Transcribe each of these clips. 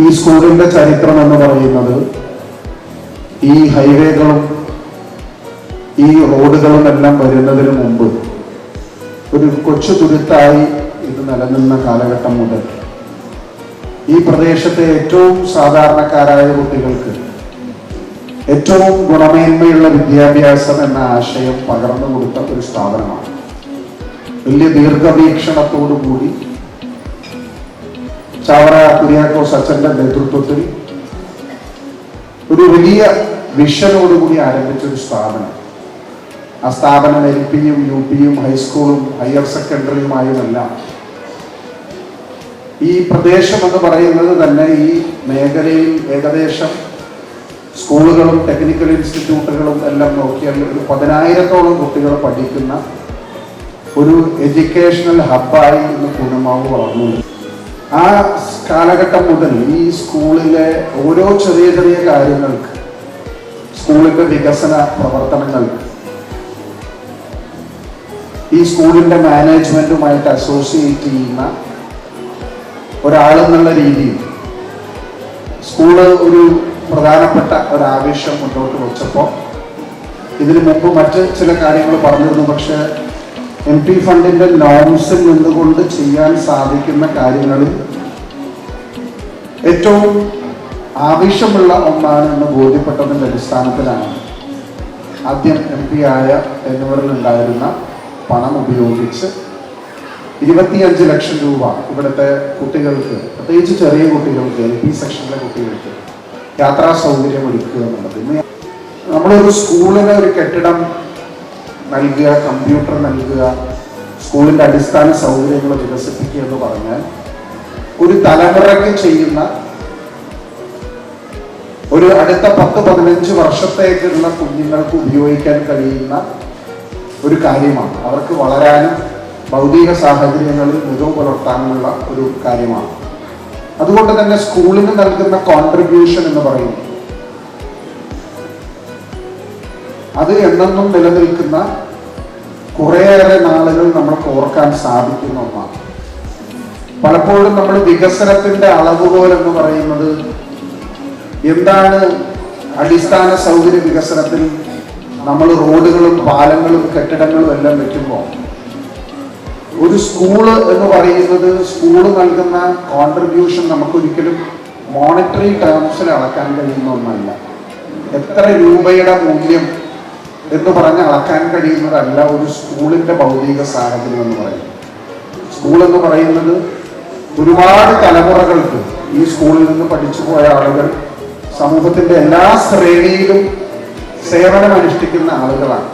ഈ സ്കൂളിന്റെ ചരിത്രം എന്ന് പറയുന്നത് ഈ ഹൈവേകളും ഈ റോഡുകളും എല്ലാം വരുന്നതിന് മുമ്പ് ഒരു കൊച്ചു തുരുത്തായി ഇത് നിലനിന്ന കാലഘട്ടം മുതൽ ഈ പ്രദേശത്തെ ഏറ്റവും സാധാരണക്കാരായ കുട്ടികൾക്ക് ഏറ്റവും ഗുണമേന്മയുള്ള വിദ്യാഭ്യാസം എന്ന ആശയം പകർന്നു കൊടുത്ത ഒരു സ്ഥാപനമാണ്. വലിയ ദീർഘവീക്ഷണത്തോടു കൂടി ചാവറ കുര്യാക്കോസ് അച്ഛന്റെ നേതൃത്വത്തിൽ ഒരു വലിയ വിഷനോടുകൂടി ആരംഭിച്ച ഒരു സ്ഥാപനം. ആ സ്ഥാപനം എൽ പിയും യു പിയും ഹൈസ്കൂളും ഹയർ സെക്കൻഡറിയുമായുമെല്ലാം ഈ പ്രദേശം എന്ന് പറയുന്നത് തന്നെ ഈ മേഖലയിൽ ഏകദേശം സ്കൂളുകളും ടെക്നിക്കൽ ഇൻസ്റ്റിറ്റ്യൂട്ടുകളും എല്ലാം നോക്കിയാൽ ഒരു പതിനായിരത്തോളം കുട്ടികൾ പഠിക്കുന്ന ഒരു എഡ്യൂക്കേഷണൽ ഹബ്ബായി ഇന്ന് പൂർണമാവ് വളർന്നു. ആ കാലഘട്ടം മുതൽ ഈ സ്കൂളിലെ ഓരോ ചെറിയ ചെറിയ കാര്യങ്ങൾക്ക് സ്കൂളിന്റെ വികസന പ്രവർത്തനങ്ങൾക്ക് ഈ സ്കൂളിന്റെ മാനേജ്മെന്റുമായിട്ട് അസോസിയേറ്റ് ചെയ്യുന്ന ഒരാളെന്നുള്ള രീതിയിൽ സ്കൂൾ ഒരു പ്രധാനപ്പെട്ട ഒരു മുന്നോട്ട് വെച്ചപ്പോൾ ഇതിനു മുമ്പ് മറ്റ് ചില കാര്യങ്ങൾ പറഞ്ഞിരുന്നു പക്ഷേ എം പി ഫണ്ടിന്റെ നോംസിൽ നിന്നുകൊണ്ട് ചെയ്യാൻ സാധിക്കുന്ന കാര്യങ്ങളിൽ ഏറ്റവും ആവശ്യമുള്ള ഒന്നാണ് എന്ന് ബോധ്യപ്പെട്ടതിന്റെ അടിസ്ഥാനത്തിലാണ് ആദ്യം എം പി ആയ എന്നിവരിൽ ഉണ്ടായിരുന്ന പണം ഉപയോഗിച്ച് ഇരുപത്തിയഞ്ച് ലക്ഷം രൂപ ഇവിടുത്തെ കുട്ടികൾക്ക് പ്രത്യേകിച്ച് ചെറിയ കുട്ടികൾക്ക് എൽ പി സെക്ഷനിലെ കുട്ടികൾക്ക് യാത്രാ സൗകര്യം ഒരുക്കുക എന്നുള്ളത്. ഇന്ന് നമ്മളൊരു സ്കൂളിന് ഒരു കെട്ടിടം നൽകുക കമ്പ്യൂട്ടർ നൽകുക സ്കൂളിന്റെ അടിസ്ഥാന സൗകര്യങ്ങൾ വികസിപ്പിക്കുക എന്ന് പറഞ്ഞാൽ ഒരു തലമുറയ്ക്ക് ചെയ്യുന്ന ഒരു അടുത്ത പത്ത് പതിനഞ്ച് വർഷത്തേക്കുള്ള കുഞ്ഞുങ്ങൾക്ക് ഉപയോഗിക്കാൻ കഴിയുന്ന ഒരു കാര്യമാണ്. അവർക്ക് വളരാനും ഭൗതിക സാഹചര്യങ്ങളിൽ മികവ് പുലർത്താനുമുള്ള ഒരു കാര്യമാണ്. അതുകൊണ്ട് തന്നെ സ്കൂളിന് നൽകുന്ന കോൺട്രിബ്യൂഷൻ എന്ന് പറയുന്നത് അത് എന്നെന്നും നിലനിൽക്കുന്ന കുറേയേറെ നാളുകൾ നമ്മൾക്ക് ഓർക്കാൻ സാധിക്കുന്ന ഒന്നാണ്. പലപ്പോഴും നമ്മൾ വികസനത്തിന്റെ അളവുകോൽ എന്ന് പറയുന്നത് എന്താണ് അടിസ്ഥാന സൗകര്യ വികസനത്തിൽ നമ്മൾ റോഡുകളും പാലങ്ങളും കെട്ടിടങ്ങളും എല്ലാം വെക്കുമ്പോൾ? ഒരു സ്കൂൾ എന്ന് പറയുന്നത് സ്കൂൾ നൽകുന്ന കോൺട്രിബ്യൂഷൻ നമുക്കൊരിക്കലും മോണിറ്ററി ടേംസിൽ അളക്കാൻ കഴിയുന്ന ഒന്നല്ല. എത്ര രൂപയുടെ മൂല്യം എന്ന് പറഞ്ഞ് അളക്കാൻ കഴിയുന്നതല്ല ഒരു സ്കൂളിന്റെ ഭൗതിക സാഹചര്യം എന്ന് പറയുന്നത്. സ്കൂൾ എന്ന് പറയുന്നത് ഒരുപാട് തലമുറകൾക്ക് ഈ സ്കൂളിൽ നിന്ന് പഠിച്ചു പോയ ആളുകൾ സമൂഹത്തിന്റെ എല്ലാ ശ്രേണിയിലും സേവനം അനുഷ്ഠിക്കുന്ന ആളുകളാണ്.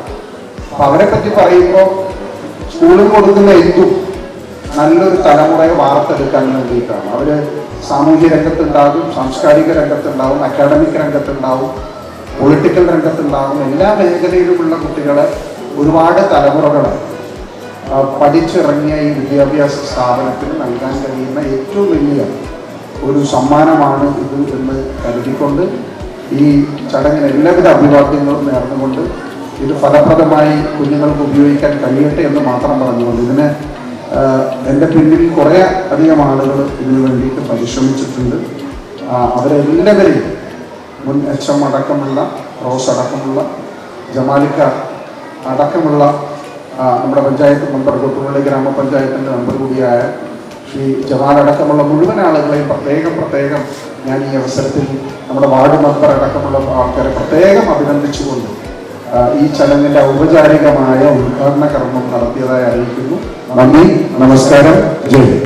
അപ്പൊ അവരെ പറ്റി പറയുമ്പോൾ സ്കൂളിൽ കൊടുക്കുന്ന എന്തും നല്ലൊരു തലമുറയെ വാർത്തെടുക്കാൻ വേണ്ടിയിട്ടാണ്. അവർ സാമൂഹ്യ രംഗത്തുണ്ടാകും സാംസ്കാരിക രംഗത്തുണ്ടാവും അക്കാഡമിക് രംഗത്തുണ്ടാവും പൊളിറ്റിക്കൽ രംഗത്തുണ്ടാകുന്ന എല്ലാ മേഖലയിലുമുള്ള കുട്ടികളെ ഒരുപാട് തലമുറകൾ പഠിച്ചിറങ്ങിയ ഈ വിദ്യാഭ്യാസ സ്ഥാപനത്തിന് നൽകാൻ കഴിയുന്ന ഏറ്റവും വലിയ ഒരു സമ്മാനമാണ് ഇത് എന്ന് കരുതിക്കൊണ്ട് ഈ ചടങ്ങിന് എല്ലാവിധ അഭിവാദ്യങ്ങളും നേർന്നുകൊണ്ട് ഇത് ഫലപ്രദമായി കുഞ്ഞുങ്ങൾക്ക് ഉപയോഗിക്കാൻ കഴിയട്ടെ എന്ന് മാത്രം പറഞ്ഞുകൊണ്ട് ഇതിന് എന്റെ പിന്നിൽ കുറേ അധികം ആളുകൾ ഇതിനു വേണ്ടിയിട്ട് പരിശ്രമിച്ചിട്ടുണ്ട്. അവരെല്ലാവരെയും മുൻ എച്ച് എം അടക്കമുള്ള റോസ് അടക്കമുള്ള ജമാലിക്ക അടക്കമുള്ള നമ്മുടെ പഞ്ചായത്ത് മെമ്പർ തൊട്ടുപള്ളി ഗ്രാമപഞ്ചായത്തിന്റെ മെമ്പർ കൂടിയായ ശ്രീ ജമാൽ അടക്കമുള്ള മുഴുവൻ ആളുകളെയും പ്രത്യേകം പ്രത്യേകം ഞാൻ ഈ അവസരത്തിൽ നമ്മുടെ വാർഡ് മെമ്പർ അടക്കമുള്ള ആൾക്കാരെ പ്രത്യേകം അഭിനന്ദിച്ചുകൊണ്ട് ഈ ചടങ്ങിന്റെ ഔപചാരികമായ ഉദ്ഘാടന കർമ്മം നടത്തിയതായി അറിയിക്കുന്നു നന്ദി നമസ്കാരം ജയ്.